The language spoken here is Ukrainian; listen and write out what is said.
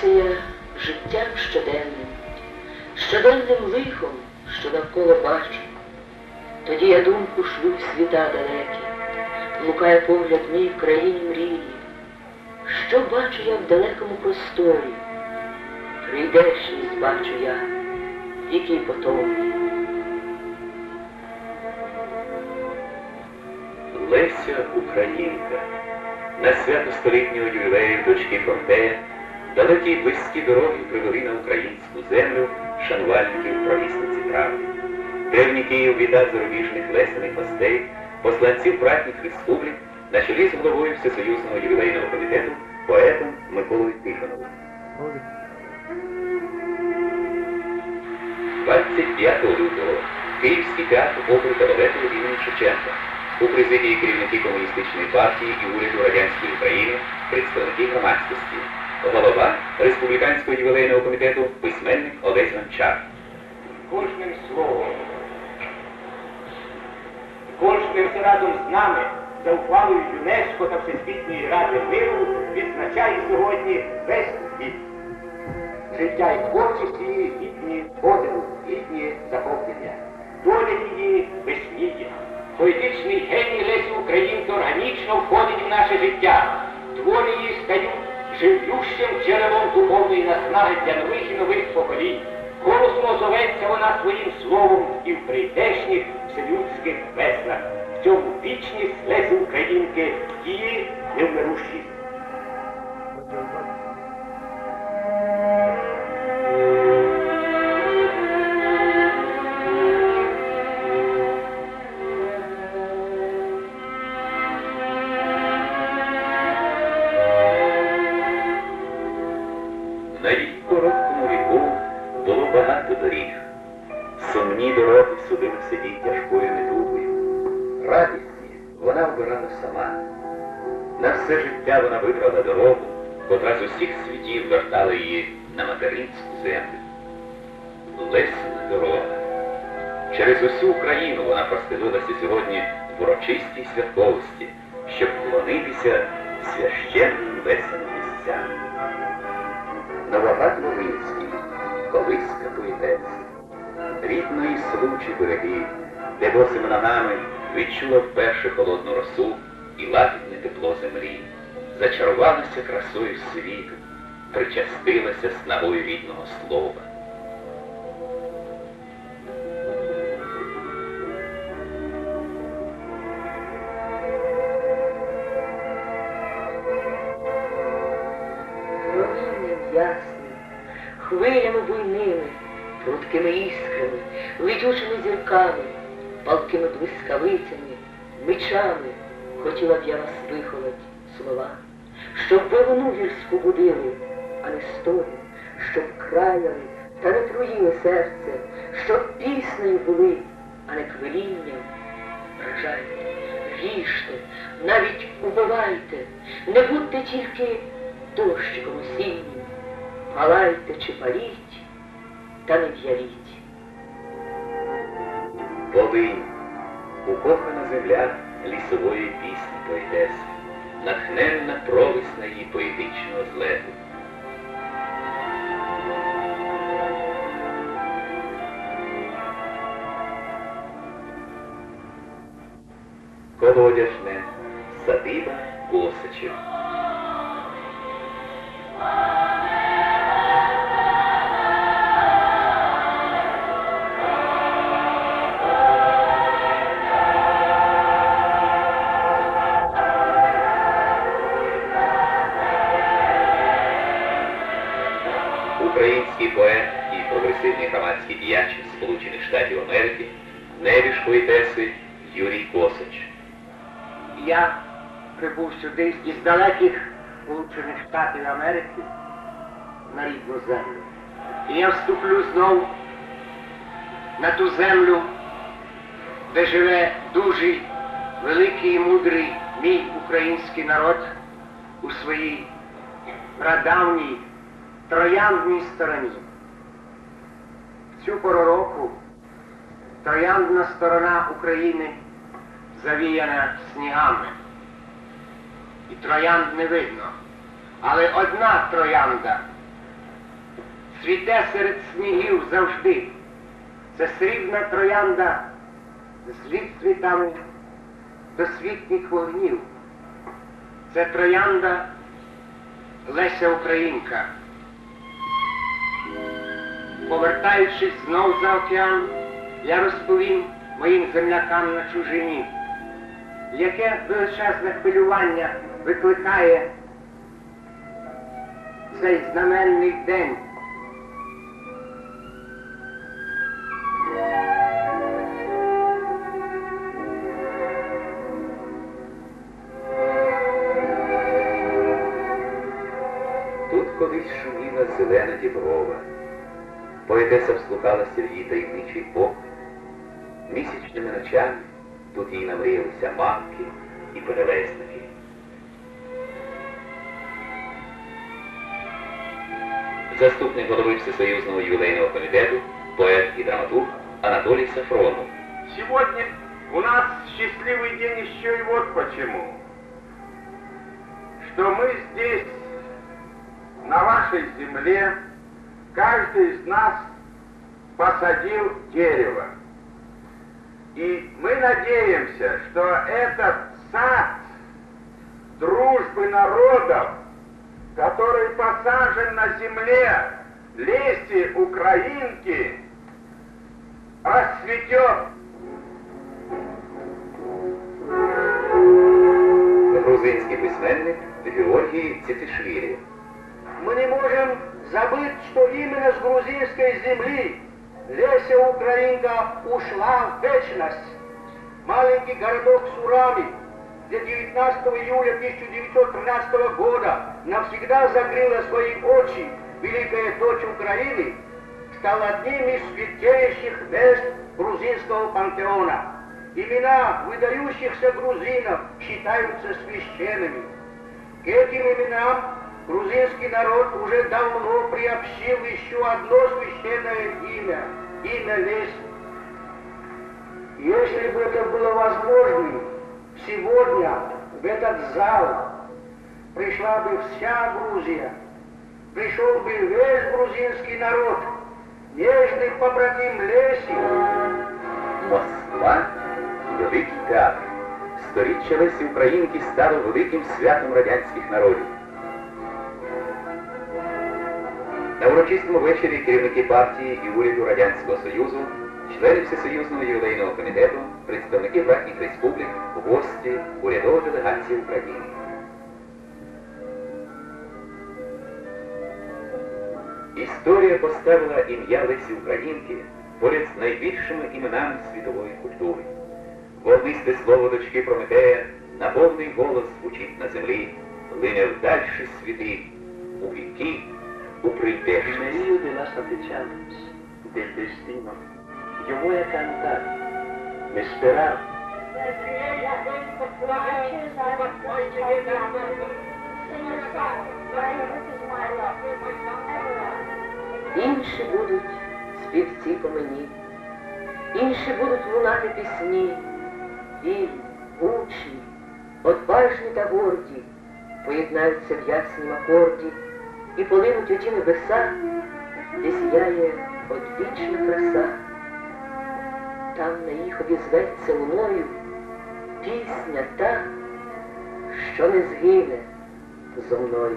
Займаюся я життям щоденним, щоденним лихом, що навколо бачу. Тоді я думку шлю в світа далекі, блукає погляд мій в країні мрії. Що бачу я в далекому просторі? Прийдешність бачу я, віки й. Леся Українка. На свято столітнього ювілею дочки Фронтея далекі близькі дороги привели на українську землю шанувальників провісниці травні. Древній Київ віддав зарубіжних лесених гостей, посланців братніх республік на чолі з головою Всесоюзного ювілейного комітету поетом Миколою Тихоновим. 25 лютого Київський театр оперу та імені Шевченка. У президії керівники комуністичної партії і уряду Радянської України, представники громадськості. Голова Республіканського ювілейного комітету письменник Олесь Гончар. кожним словом. Кожним разом з нами за ухвалою ЮНЕСКО та Всесвітньої ради миру відзначає сьогодні весь світ. Життя і творчість її гідні подиву, гідні захоплення. Доля її безсміття. Поетичний геній Лесі Українки органічно входить в наше життя. Твори її стають живлющим джерелом духовної наснаги для нових і нових поколінь. Голосно зоветься вона своїм словом і в прийдешніх вселюдських веснах. В цьому вічність Лесі Українки, її невмирущість. Доріг. Сумні дороги судилися їй тяжкою недугою. Радісні вона обирала сама. На все життя вона вибрала дорогу, котра з усіх світів вертала її на материнську землю. Лесна дорога. Через усю Україну вона простелилася сьогодні в урочистій святковості, щоб вклонитися священним веселим місцям. Новоград Волинський, колиска поетець, рідної случі береги, де босими ногами відчула вперше холодну росу і лагідне тепло землі, зачарувалася красою світу, причастилася снагою рідного слова. хвилями прудкими іскрами, летючими зірками, палкими блискавицями, мечами хотіла б я вас виховати слова, щоб ви луну гірську будили, а не стою, щоб краяли та не труїли серце, щоб піснею були, а не квилінням. Вражайте, ріжте, навіть убивайте, не будьте тільки дощиком осіннім, палайте чи паліть, та не в'яліть. Волинь, укохана земля лісової пісні поетеси, натхненна провисна її поетичного злету. Колодяжне, садиба Косачів. Америки, небіж поетеси Юрій Косач. Я прибув сюди із далеких Сполучених Штатів Америки на рідну землю. І я вступлю знов на ту землю, де живе дужий, великий і мудрий мій український народ у своїй прадавній трояндній стороні. Цю пору року трояндна сторона України завіяна снігами. І троянд не видно. Але одна троянда цвіте серед снігів завжди. Це срібна троянда з відцвітами досвітніх вогнів. Це троянда Леся Українка. Повертаючись знов за океан, я розповім моїм землякам на чужині, яке величезне хвилювання викликає цей знаменний день. Колись шуміла зелена діброва. Поетеса вслухалася в її таємничий погляд. Місячними ночами тут їй намріялися мавки і перелесники. Заступник голови Всесоюзного ювілейного комітету, поет і драматург Анатолій Сафронов. Сегодня у нас счастливый день еще и вот почему. Что мы здесь, на вашей земле, каждый из нас посадил дерево. И мы надеемся, что этот сад дружбы народов, который посажен на земле леси Украинки, расцветет Грузинський письменник Георгій Цитишвілі. Мы не можем забыть, что именно с грузинской земли Леся Украинка ушла в вечность. Маленький городок Сурами, где 19 июля 1913 года навсегда закрыла свои очи великая дочь Украины, стал одним из святейших мест грузинского пантеона. Имена выдающихся грузинов считаются священными. К этим именам грузинский народ уже давно приобщил еще одно священное имя – имя Лесь. Если бы это было возможно, сегодня в этот зал пришла бы вся Грузия, пришел бы весь грузинский народ, нежный побратим Леси, Москва великий театр. Сторіччя Лесі Українки стало великим святом радянських народів. На урочистому вечорі керівники партії і уряду Радянського Союзу, члени Всесоюзного ювілейного комітету, представники братніх республік, гості, урядова делегація України. Історія поставила ім'я Лесі Українки поряд з найбільшими іменами світової культури. Волнисте слово дочки Прометея на повний голос звучить на землі, лине в дальші світи, у віки, прийдешність. medio de las acechanzas del destino, yo voy a cantar, me esperar, Інші будуть співці по мені, інші будуть лунати пісні, вільні, гучні, odważні та горді, поєднаються в яснім акорді і полинуть у ті небеса, де сіяє одвічна краса. Там на їх обізветься луною пісня та, що не згине зо мною.